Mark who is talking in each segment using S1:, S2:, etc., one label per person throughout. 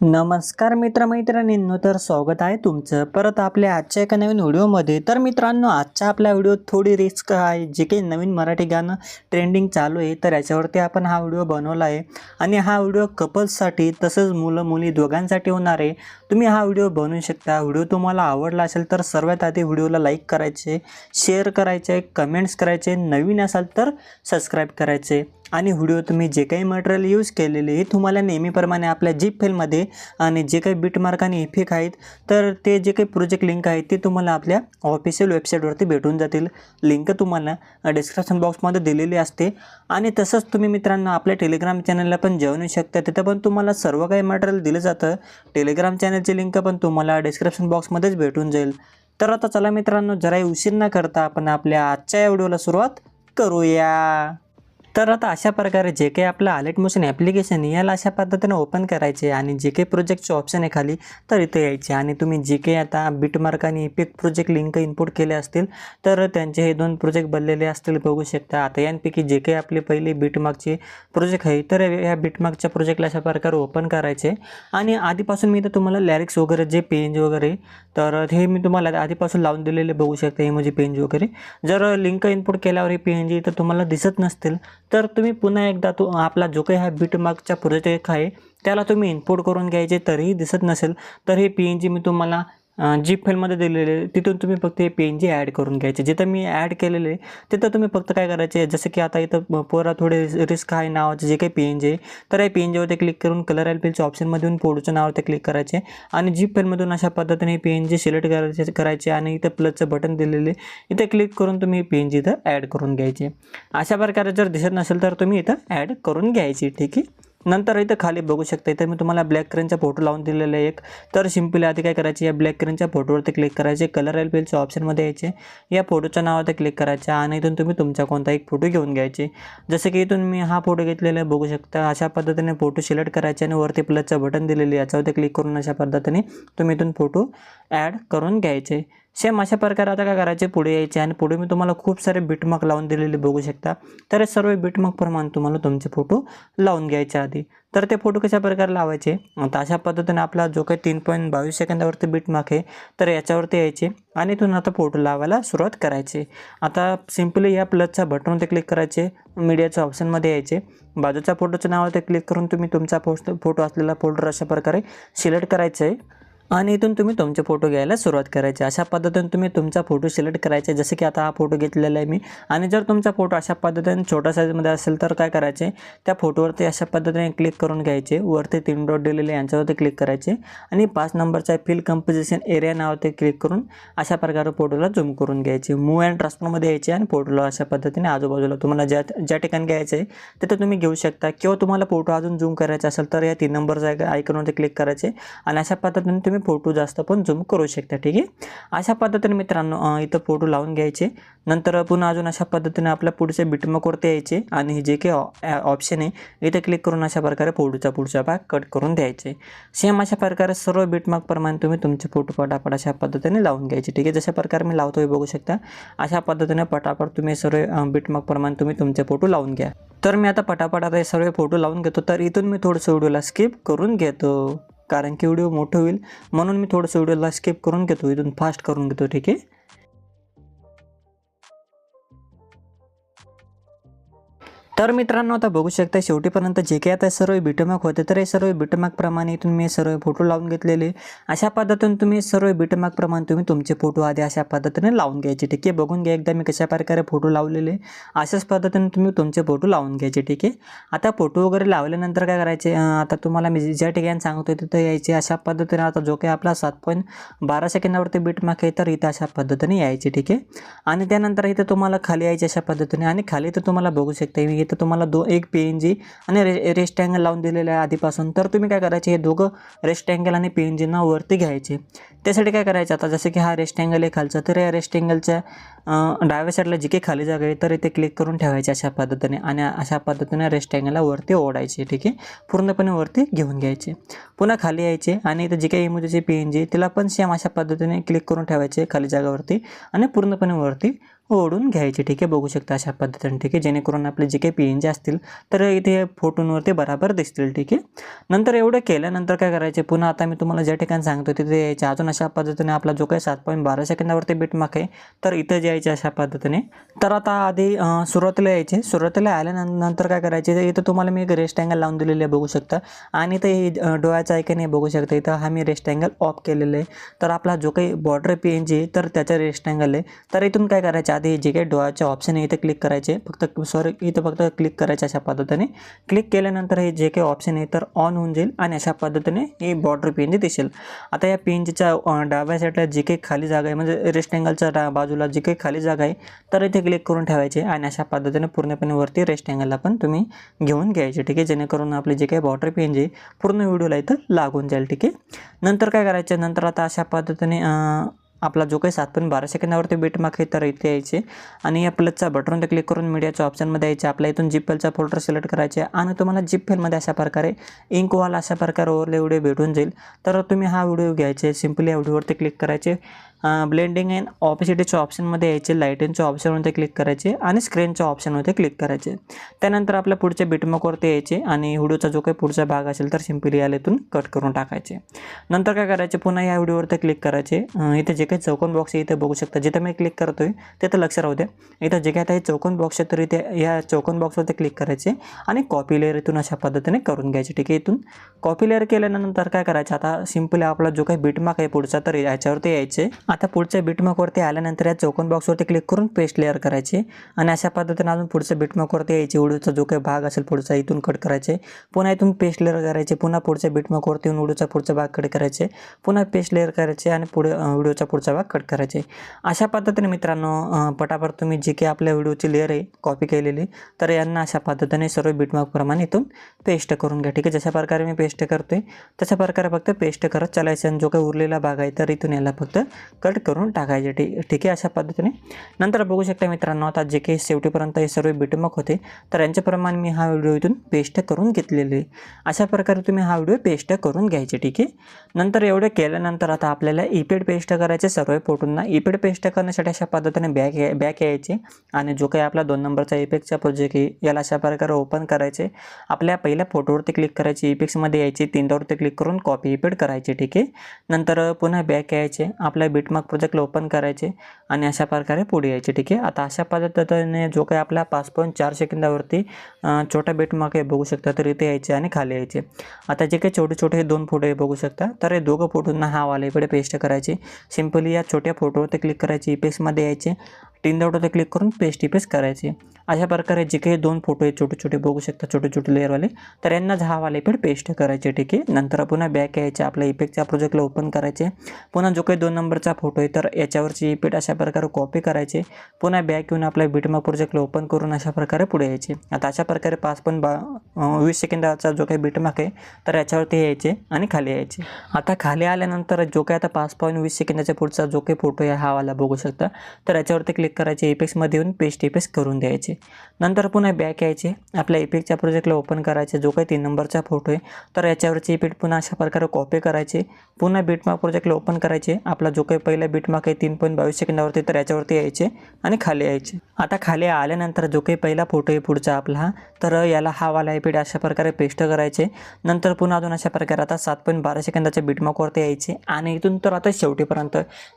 S1: नमस्कार मित्रमैत्रिणींनो तर स्वागत आहे तुमचं. परत आपल्या आजच्या एका नवीन व्हिडिओमध्ये. तर मित्रांनो आजच्या आपल्या व्हिडिओत थोडी रिस्क आहे जे काही नवीन मराठी गाणं ट्रेंडिंग चालू आहे तर याच्यावरती आपण हा व्हिडिओ बनवला आहे. आणि हा व्हिडिओ कपल्ससाठी तसंच मुलं मुली दोघांसाठी होणार आहे. तुम्ही हा व्हिडिओ बनवू शकता. व्हिडिओ तुम्हाला आवडला असेल तर सर्वात आधी व्हिडिओला लाईक करायचे शेअर करायचे कमेंट्स करायचे नवीन असाल तर सबस्क्राईब करायचे. आणि व्हिडिओ तुम्ही जे काही मटेरियल यूज केलेले हे तुम्हाला नेहमीप्रमाणे आपल्या जीप फेलमध्ये आणि जे काही बीटमार्क आणि इफेक्ट आहेत तर ते जे काही प्रोजेक्ट लिंक आहेत ते तुम्हाला आपल्या ऑफिशियल वेबसाईटवरती भेटून जातील. लिंक तुम्हाला डिस्क्रिप्शन बॉक्समध्ये दिलेली असते. आणि तसंच तुम्ही मित्रांनो आपल्या टेलिग्राम चॅनलला पण जॉईन होऊ शकता. तिथं पण तुम्हाला सर्व काही मटेरियल दिलं जातं. टेलिग्राम चॅनलची लिंक पण तुम्हाला डिस्क्रिप्शन बॉक्समध्येच भेटून जाईल. तर आता चला मित्रांनो जराही उशीर न करता आपण आपल्या आजच्या या व्हिडिओला सुरुवात करूया. तर आता अशा प्रकारे जे काही आपलं आलेट मोशन ॲप्लिकेशन याला अशा पद्धतीने ओपन करायचे आणि जे काही प्रोजेक्टचे ऑप्शन आहे खाली तर इथे यायचे. आणि तुम्ही जे काही आता बिटमार्क आणि इपिक प्रोजेक्ट लिंक इनपुट केले असतील तर त्यांचे हे दोन प्रोजेक्ट बनलेले असतील बघू शकता. आता यांपैकी जे काही आपले पहिले बिटमार्कचे प्रोजेक्ट आहे तर या बिटमार्कच्या प्रोजेक्टला अशा प्रकारे ओपन करायचे. आणि आधीपासून मी तर तुम्हाला लॅरिक्स वगैरे जे पेंज वगैरे तर हे मी तुम्हाला आधीपासून लावून दिलेले बघू शकता हे म्हणजे पेंज वगैरे. जर लिंक इनपुट केल्यावर हे पेंज तर तुम्हाला दिसत नसतील तर तुम्ही पुन्हा एकदा तो आपला जो काही हा बीटमार्कचा प्रोजेक्ट आहे त्याला तुम्ही इनपुट करून घ्यायचे तरीही दिसत नसेल. तर हे पी एन जी मी तुम्हाला जीप फाईलमध्ये दिलेले आहे, तिथून तुम्ही फक्त हे पी एन जी ॲड करून घ्यायचे. जिथं मी ॲड केलेले आहे, तिथं तुम्ही फक्त काय करायचे जसं की आता इथं पोरा थोडे रिस्क आहे नावाचं जे काही पी एन जी आहे तर या पी एन जीवरती क्लिक करून कलर एल पीलच्या ऑप्शनमधून येऊन फोटोच्या नावावरती क्लिक करायचे. आणि जीप फाईलमधून अशा पद्धतीने पी एन जी सिलेक्ट करायचे करायचे आणि इथं प्लसचं बटन दिलेले आहे, इथे क्लिक करून तुम्ही पी एन जी इथं ॲड करून घ्यायचे. अशा प्रकारे जर दिसत नसेल तर तुम्ही इथं ॲड करून घ्यायची ठीक आहे? नंतर इथं खाली बघू शकता इथं मी तुम्हाला ब्लॅक क्रेनचा फोटो लावून दिलेला आहे एक. तर सिम्पली आधी काय करायचे या ब्लॅक कलरच्या फोटोवरती क्लिक करायचे. कलर एल पेलच्या ऑप्शनमध्ये यायचे. या फोटोच्या नावावरती क्लिक करायचे आणि इथून तुम्ही तुमचा कोणता एक फोटो घेऊन घ्यायचे. जसं की इथून मी हा फोटो घेतलेला आहे बघू शकता. अशा पद्धतीने फोटो सिलेक्ट करायचे आणि वरती प्लसचं बटन दिलेले याच्यावरती क्लिक करून अशा पद्धतीने तुम्ही इथून फोटो ॲड करून घ्यायचे. सेम अशा प्रकारे आता काय करायचे? पुढे यायचे आणि पुढे मी तुम्हाला खूप सारे बिटमार्क लावून दिलेले बघू शकता. तर सर्व बिटमार्क प्रमाण तुम्हाला तुमचे फोटो लावून घ्यायचे आधी. तर ते फोटो कशा प्रकारे लावायचे? आता अशा पद्धतीने आपला जो काही तीन पॉईंट बावीस सेकंदावरती बिटमार्क आहे तर याच्यावरती यायचे आणि इथून आता फोटो लावायला सुरुवात करायची. आता सिम्पली या प्लसच्या बटनवरती क्लिक करायचे मीडियाच्या ऑप्शनमध्ये यायचे. बाजूच्या फोटोच्या नावावरती क्लिक करून तुम्ही तुमचा पोस्ट फोटो असलेला फोल्डर अशा प्रकारे सिलेक्ट करायचं आहे आणि इथून तुम्ही तुमचे फोटो घ्यायला सुरुवात करायची. अशा पद्धतीने तुम्ही तुमचा फोटो सिलेक्ट करायचे. जसं की आता हा फोटो घेतलेला आहे मी. आणि जर तुमचा फोटो अशा पद्धतीने छोट्या साईजमध्ये असेल तर काय करायचे? त्या फोटोवरती अशा पद्धतीने क्लिक करून घ्यायचे. वरती तीन डॉट दिलेले यांच्यावरती क्लिक करायचे. आणि पाच नंबरच्या फिल कंपोजिशन एरिया नावावरती क्लिक करून अशा प्रकारे फोटोला झूम करून घ्यायचे. मूव अँड ट्रान्सफरमध्ये यायचे आणि फोटोला अशा पद्धतीने आजूबाजूला तुम्हाला ज्या ज्या ठिकाणी घ्यायचं आहे तिथं तुम्ही घेऊ शकता. किंवा तुम्हाला फोटो अजून झूम करायचा असेल तर या तीन नंबरचा आयकॉनवरती क्लिक करायचे. आणि अशा पद्धतीने तुम्ही फोटो जास्त पण झूम करू शकता ठीक आहे? अशा पद्धतीने मित्रांनो इथं फोटो लावून घ्यायचे. नंतर पुन्हा अजून अशा पद्धतीने आपल्या पुढच्या बिटमकवरती यायचे आणि जे काही ऑप्शन आहे इथे क्लिक करून अशा प्रकारे फोटोचा पुढचा भाग कट करून द्यायचे. सेम अशा प्रकारे सर्व बिटमार्कप्रमाणे तुम्ही तुमचे फोटो पटापट अशा पद्धतीने लावून घ्यायचे ठीक आहे? जशा प्रकारे मी लावतो हे बघू शकता. अशा पद्धतीने पटापट तुम्ही सर्व बिटमार्कप्रमाणे तुम्ही तुमचे फोटो लावून घ्या. तर मी आता पटापट आता हे सर्व फोटो लावून घेतो तर इथून मी थोडंसं व्हिडिओला स्किप करून घेतो. कारण की व्हिडिओ मोठं होईल. म्हणून मी थोडंसं व्हिडिओला स्किप करून घेतो. इथून फास्ट करून घेतो ठीक आहे? तर मित्रांनो आता बघू शकता शेवटीपर्यंत जे काही आता सर्व बिटमॅक होते तर हे सर्व बिटमार्कप्रमाणे इथून मी सर्व फोटो लावून घेतलेले. अशा पद्धतीने तुम्ही सर्व बिटमॅकप्रमाणे तुम्ही तुमचे फोटो आधी अशा पद्धतीने लावून घ्यायचे ठीक आहे? बघून घ्या एकदा मी कशा प्रकारे फोटो लावलेले. अशाच पद्धतीने तुम्ही तुमचे फोटो लावून घ्यायचे ठीक आहे? आता फोटो वगैरे लावल्यानंतर काय करायचे? आता तुम्हाला मी ज्या ठिकाणी सांगतो तिथं यायचे. अशा पद्धतीने आता जो काही आपला सात पॉईंट बारा सेकंदावरती बिटमार्क आहे तर इथं अशा पद्धतीने यायचे ठीक आहे? आणि त्यानंतर इथं तुम्हाला खाली यायचे अशा पद्धतीने आणि खाली तर तुम्हाला बघू शकता मी इथं तुम्हाला दो एक पी एन जी आणि रे रेस्ट अँगल लावून दिलेलं आहे आधीपासून. तर तुम्ही काय करायचे हे दोघं रेस्ट अँगल आणि पी एन जीना वरती घ्यायचे. त्यासाठी काय करायचं आता जसं की हा रेस्ट अँगल आहे खालचा तर या रेस्ट अँगलच्या डाव्या साईडला जी काही खाली जागा आहे तर इथे क्लिक करून ठेवायचे अशा पद्धतीने आणि अशा पद्धतीने रेस्टँगलला वरती ओढायचे ठीक आहे? पूर्णपणे वरती घेऊन घ्यायचे. पुन्हा खाली यायचे आणि इथं जी काही इमोजीची पी एन जी तिला पण सेम अशा पद्धतीने क्लिक करून ठेवायचे खाली जागावरती आणि पूर्णपणे वरती ओढून घ्यायचे ठीक आहे? बघू शकता अशा पद्धतीने ठीक आहे? जेणेकरून आपले जे काही पी एन असतील तर इथे फोटोंवरती बराबर दिसतील ठीक आहे? नंतर एवढं केल्यानंतर काय करायचे? पुन्हा आता मी तुम्हाला ज्या ठिकाणी सांगतो तिथे यायचे. अजून अशा पद्धतीने आपला जो काही सात पॉईंट बारा सेकंदावरती माक आहे तर इथं जायचे अशा पद्धतीने. तर आता आधी सुरुवातीला यायचे. सुरुवातीला आल्यानंतर काय करायचे? तर इथं तुम्हाला मी एक रेस्ट अँगल लावून दिलेले आहे बघू शकता. आणि ते डोळ्याचं आहे की नाही बघू शकता. इथं हा मी रेस्ट अँगल ऑफ केलेलं आहे. तर आपला जो काही बॉर्डर पी एन जी तर त्याचा रेस्ट अँगल आहे. तर इथून काय करायचं? आधी जे काही डोळ्याचे ऑप्शन आहे इथे क्लिक करायचे. फक्त सॉरी इथं फक्त क्लिक करायचे अशा पद्धतीने. क्लिक केल्यानंतर हे जे काही ऑप्शन आहे तर ऑन होऊन जाईल आणि अशा पद्धतीने ही बॉर्डर पी एन जी दिसेल. आता या पी डाव्या साईडला जे काही खाली जागा आहे म्हणजे रेस्ट अँगलच्या डा बाजूला जी काही खाली जागा आहे तर इथे क्लिक करून ठेवायचे आणि अशा पद्धतीने पूर्णपणे वरती रेस्टँगलला पण तुम्ही घेऊन घ्यायचे ठीक आहे? जेणेकरून आपले जे काही बॉर्डर पी एन पूर्ण व्हिडिओला इथं लागून जाईल ठीक आहे? नंतर काय करायचं? नंतर आता अशा पद्धतीने आपला जो काही सात पॉईंट बारा सेकंदावरती बीट मार्क आहे तर इथे यायचे. आणि या प्लसचा बटनवर क्लिक करून मीडियाच्या ऑप्शनमध्ये यायचे. आपल्या इथून जीप फोल्डर सिलेक्ट करायचे. आणि तुम्हाला जीप अशा प्रकारे इंकवाल अशा प्रकारे ओव्हरले व्हिडिओ भेटून जाईल. तर तुम्ही हा व्हिडिओ घ्यायचे. सिम्पली या व्हिडिओवरती क्लिक करायचे. ब्लेंडिंग अँड ऑपॉसिटीच्या ऑप्शनमध्ये यायचे लाईटिंगच्या ऑप्शनवरती क्लिक करायचे आणि स्क्रीनच्या ऑप्शनवरती क्लिक करायचे. त्यानंतर आपल्या पुढच्या बीटमार्कवरती यायचे आणि व्हिडिओचा जो काही पुढचा भाग असेल तर सिम्पली याला इथून कट करून टाकायचे. नंतर काय करायचे? पुन्हा या व्हिडिओवरती क्लिक करायचे. इथे जे काही चौकोन बॉक्स आहे इथे बघू शकता. जिथं मी क्लिक करतो आहे तिथं लक्ष राहू द्या. इथं जे काही आता हे चौकोन बॉक्स आहे तर इथे या चौकोन बॉक्सवरती क्लिक करायचे आणि कॉपी लेअर इथून अशा पद्धतीने करून घ्यायचे. ठीक आहे इथून कॉपी लेअर केल्यानंतर काय करायचं? आता सिम्पली आपला जो काही बिटमार्क आहे पुढचा तर याच्यावरती यायचे. आता पुढच्या बीटमार्कवरती आल्यानंतर या चौकोन बॉक्सवरती क्लिक करून पेस्ट लेअर करायचे. आणि अशा पद्धतीने अजून पुढच्या बीटमार्कवरती यायचे. उडूचा जो काही भाग असेल पुढचा इथून कट करायचे. पुन्हा इथून पेस्ट लेअर करायचे. पुन्हा पुढच्या बीटमार्कवरती येऊन उडूचा पुढचा भाग कट करायचे. पुन्हा पेस्ट लेअर करायचे आणि पुढे व्हिडिओचा पुढचा भाग कट करायचे. अशा पद्धतीने मित्रांनो पटापट तुम्ही जे काही आपल्या व्हिडिओची लेअर आहे कॉपी केलेली तर यांना अशा पद्धतीने सर्व बीटमार्कप्रमाणे इथून पेस्ट करून घ्या. ठीक आहे? जशा प्रकारे मी पेस्ट करतो आहे तशा प्रकारे फक्त पेस्ट करत चालायचं. आणि जो काही उरलेला भाग आहे तर इथून याला फक्त कट करून टाकायचे ठीक ठीक आहे अशा पद्धतीने. नंतर बघू शकता मित्रांनो आता जे काही शेवटीपर्यंत हे सर्व बिटमक होते तर यांच्याप्रमाणे मी हा व्हिडिओ इथून पेस्ट करून घेतलेले. आहे अशा प्रकारे तुम्ही हा व्हिडिओ पेस्ट करून घ्यायचे ठीक आहे? नंतर एवढं केल्यानंतर आता आपल्याला ईपेड पेस्ट करायचे सर्व फोटोंना ईपेड पेस्ट करण्यासाठी अशा पद्धतीने बॅक बॅक यायचे आणि जो काही आपला दोन नंबरचा इपेक्सचा प्रोजेक्ट आहे याला अशा प्रकारे ओपन करायचे. आपल्या पहिल्या फोटोवरती क्लिक करायचे इपेक्समध्ये यायचे तीनदावरती क्लिक करून कॉपी इपेड करायचे ठीक आहे? नंतर पुन्हा बॅक यायचे आपल्या बिट बिटमार्क प्रोजेक्टला ओपन करायचे आणि अशा प्रकारे पुढे यायचे ठीक आहे? आता अशा पद्धतीने जो काही आपला पाच पॉईंट चार सेकंदावरती छोटा बिटमार्क आहे बघू शकता तर इथे यायचे आणि खाली यायचे. आता जे काही छोटे छोटे हे दोन फोटो हे बघू शकता तर हे दोघं फोटोंना हा वाला इकडे पेस्ट करायचे. सिम्पली या छोट्या फोटोवरती क्लिक करायचे इपेक्समध्ये यायचे. तीन दवडोते क्लिक करून पेस्ट पेस्ट करायचे. अशा प्रकारे जे काही दोन फोटो आहेत छोटे छोटे बघू शकता छोटे छोटे लेअरवाले तर यांना हा वाले इपेड पेस्ट करायचे ठीक आहे. नंतर पुन्हा बॅक यायचे आपल्या इफेक्टच्या प्रोजेक्टला ओपन करायचे. पुन्हा जो काही दोन नंबरचा फोटो आहे तर याच्यावरची इपेड अशा प्रकारे कॉपी करायचे. पुन्हा बॅक येऊन आपल्या बीटमा प्रोजेक्टला ओपन करून अशा प्रकारे पुढे यायचे. आता अशा प्रकारे पाच पण बा वीस सेकंदाचा जो काही बीटमार्क आहे तर याच्यावरती यायचे आणि खाली यायचे. आता खाली आल्यानंतर जो काही आता पाच पॉईंट वीस सेकंदाच्या पुढचा जो काही फोटो आहे हा वाला बघू शकता. तर याच्यावरती क्लिक करायचे इफेक्ट्समध्ये येऊन पेस्ट इफेक्ट्स करून द्यायचे. नंतर पुन्हा बॅक यायचे. आपल्या इफेक्टच्या प्रोजेक्टला ओपन करायचे. जो काही तीन नंबरचा फोटो आहे तर याच्यावरची इफेक्ट पुन्हा अशा प्रकारे कॉपी करायचे. पुन्हा बीटमार्क प्रोजेक्टला ओपन करायचे. आपला जो काही पहिला बीटमार्क आहे तीन पॉईंट बावीस सेकंदावरती तर याच्यावरती यायचे आणि खाली यायचे. आता खाली आल्यानंतर जो काही पहिला फोटो आहे पुढचा आपला हा तर याला हा वाला इफेक्ट अशा प्रकारे पेस्ट करायचे. नंतर पुन्हा अजून अशा प्रकारे आता सात पॉईंट बारा सेकंदाच्या बीटमार्कवरती यायचे. आणि इथून तर आता शेवटीपर्यंत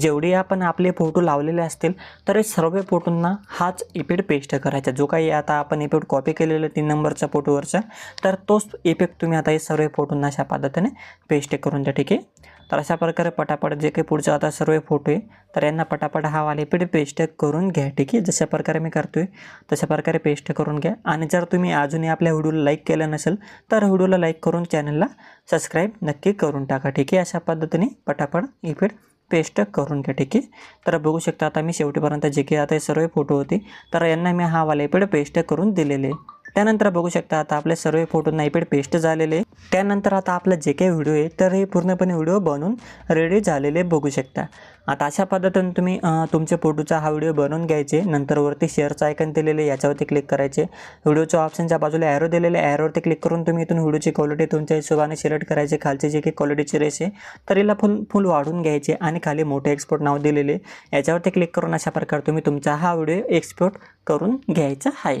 S1: जेवढे आपण आपले फोटो लावलेले असतील तर सर्व फोटोंना हाच इफेक्ट पेस्ट करायचा. जो काही आता आपण इफेक्ट कॉपी केलेला तीन नंबरच्या फोटोवरचा तर तोच इफेक्ट तुम्ही आता हे सर्व फोटोंना अशा पद्धतीने पेस्ट करून द्या ठीक आहे? तर अशा प्रकारे पटापट जे काही पुढचं आता सर्व फोटो आहे तर यांना पटापट हा वाले इफेक्ट पेस्ट करून घ्या ठीक आहे? जशा प्रकारे मी करतोय तशा प्रकारे पेस्ट करून घ्या. आणि जर तुम्ही अजूनही आपल्या व्हिडिओला लाईक केलं नसेल तर व्हिडिओला लाईक करून चॅनलला सबस्क्राईब नक्की करून टाका ठीक आहे? अशा पद्धतीने पटापट इफेक्ट पेस्ट करून घ्या ठीक आहे तर बघू शकता आता मी शेवटीपर्यंत जे काही आता हे सर्व फोटो होते तर यांना मी हा वाला पेस्ट करून दिलेले आहे. त्यानंतर बघू शकता आता आपले सर्व फोटो नाईपेड पेस्ट झालेले. त्यानंतर आता आपला जे काही व्हिडिओ आहे तर हे पूर्णपणे व्हिडिओ बनवून रेडी झालेले बघू शकता. आता अशा पद्धतीने तुम्ही तुमच्या फोटोचा हा व्हिडिओ बनवून घ्यायचे नंतर वरती शेअरचं आयकन दिलेले याच्यावरती क्लिक करायचे. व्हिडिओच्या ऑप्शनच्या बाजूला ॲरो दिलेले ॲरोवरती क्लिक करून तुम्ही इथून व्हिडिओची क्वालिटी तुमच्या हिशोबाने सिलेक्ट करायचे खालचे जे काही क्वालिटीचे रेस आहे तर हिला फुल फुल वाढून घ्यायचे आणि खाली मोठे एक्सपोर्ट नाव दिलेले. याच्यावरती क्लिक करून अशा प्रकारे तुम्ही तुमचा हा व्हिडिओ एक्सपोर्ट करून घ्यायचा आहे.